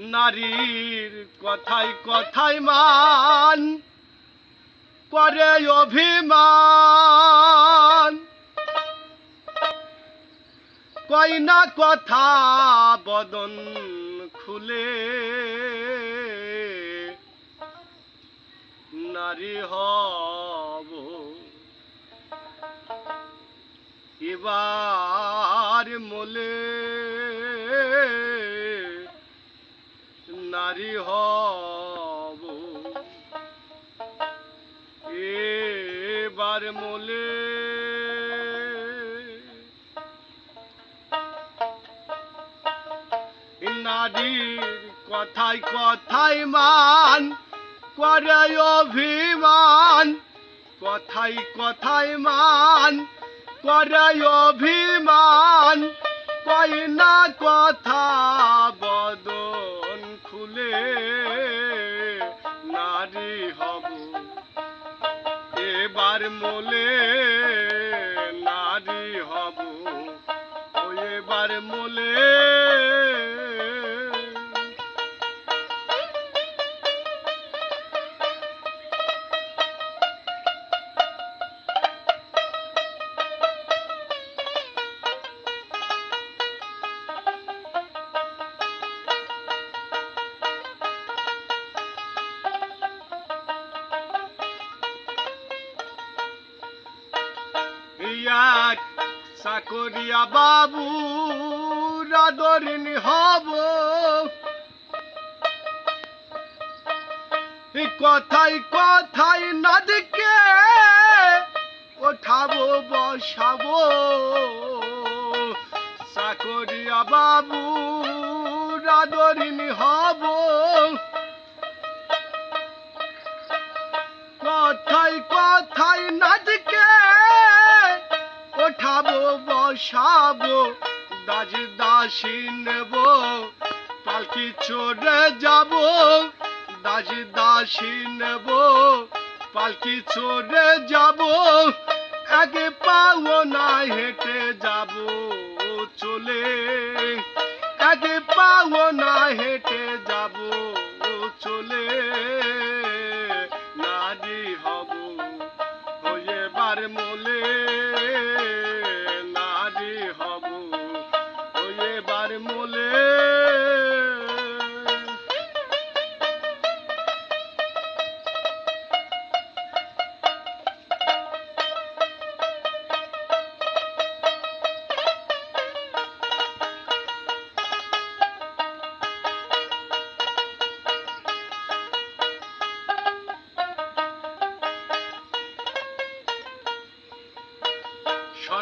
নারীর কথায় কথায় মান, করে অভিমান। কই না কথা বদন খুলে, নারী হব। এবার মোলে নারী হব। এবার মোলে নারীর কথায় কথায় মান, করে অভিমান। কথায় কথায় মান, করে অভিমান। কই না কথা বদন মোলে নারী হব। এবার মোলে এক চাকরিয়া বাবু রাদরিনী হব। কথাই কথাই নদীকে ওঠাবো বসাবো। চাকরিয়া বাবু রাদরিনী হব। বসাবো দাস নেব, পালকি চড়ে যাব নেব, পালকি চড়ে যাব পাও না হেঁটে যাব চলে। আগে পাও না হেঁটে যাব চলে।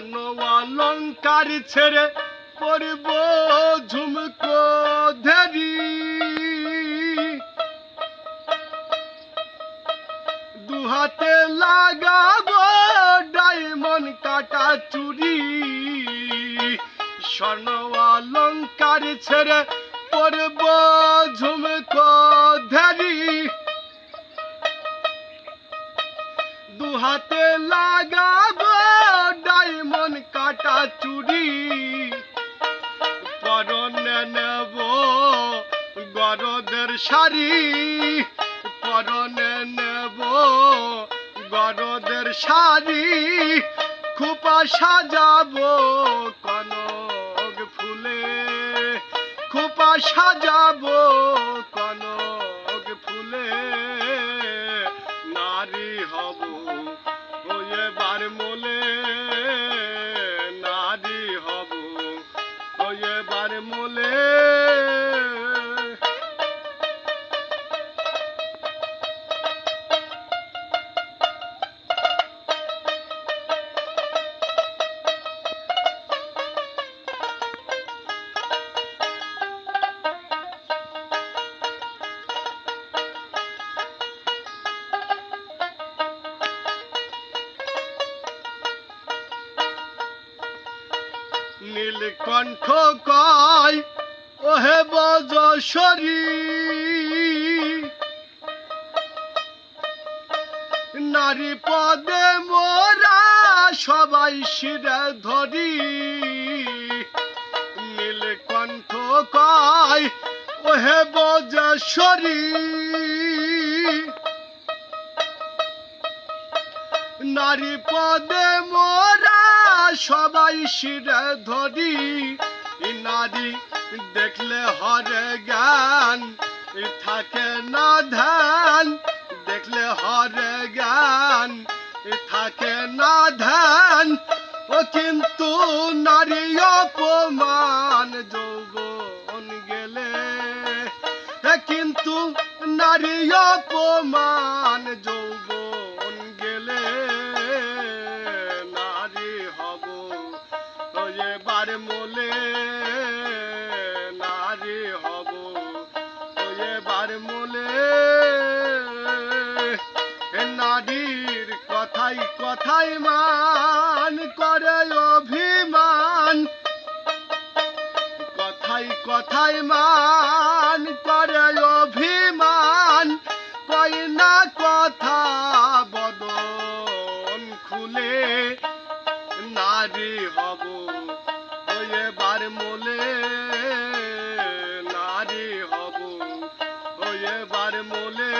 স্বর্ণ অলঙ্কার ছেড়ে পরব ঝুমকো ধরি দুহাতে লাগাবো ডায়মন্ড কাটা চুরি। স্বর্ণ অলঙ্কার ছেড়ে পরব ঝুমকো ধরি দুহাতে লাগাবো শাড়ি পরনে নেব গরদের শাড়ি খোপা সাজাবো কনক ফুলে খুপা সাজাবো নীলকণ্ঠ কয়, ওহে বজসরী নারী পদে মোরা সবাই শিরে ধরি। নীলকণ্ঠ কয়, ওহে বজেশ্বরী নারী পদে মোরা সবাই শিরে ধরি নারী দেখলে হরে জ্ঞান থাকে না ধ্যান, দেখলে হরে ই থাকে না ধ্যান। ও কিন্তু নারী অপমান যৌবন গেলে কিন্তু নারী অপমান যৌবন এবার মোলে হব মোলে নারীর কথাই কথাই মান করে অভিমান, কথাই কথাই মান করে অভিমান। এবার মোলে